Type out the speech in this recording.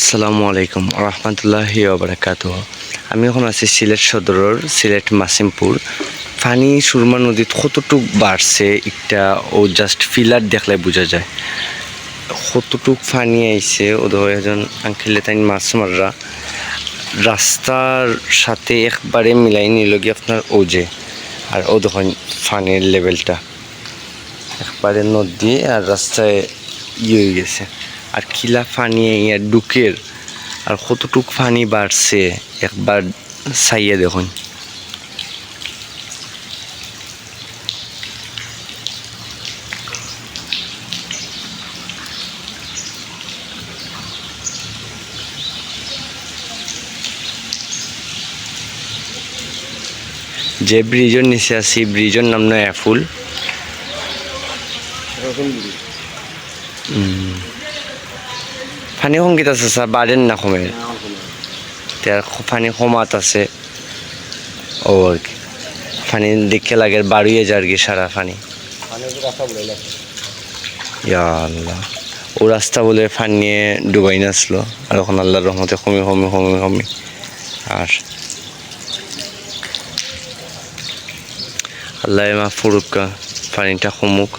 আসসালামু আলাইকুম রহমতুল্লাহি ওবরাকাত আমি এখন আছি সিলেট সদরের সিলেট মাসিমপুর। পানি সুরমা নদীত কতটুক বাড়ছে একটা ও জাস্ট ফিলার দেখলে বোঝা যায়। কতটুক পানি আইছে ও ধর একজন আঙ্কেলে তাই মাছ মাররা। রাস্তার সাথে একবারে মিলাই নিল গিয়ে আপনার ওজে। আর ও দেখুন পানির লেভেলটা একবারে নদী আর রাস্তায় ইয়ে হয়ে গেছে। আর খিলা পানি ইয়ার ডুকের আর কতটুক পানি বাড়ছে একবার চাইয়ে দেখুন। যে ব্রিজের নিচে আছি ব্রিজের নাম নয় ফুল পানি সংগীত আছে স্যার বাড়েন না কমে পানি কমাত আছে। ও আর কি। পানি দেখে লাগে বাড়িয়ে যায় আর কি সারা ইয়া আল্লাহ। ও রাস্তা বলে ফান নিয়ে ডুবাই নাচলো আর এখন আল্লাহর রহমতে কমে কমে কমে কমে আর আল্লাহ মা ফুরুকা পানিটা কমুক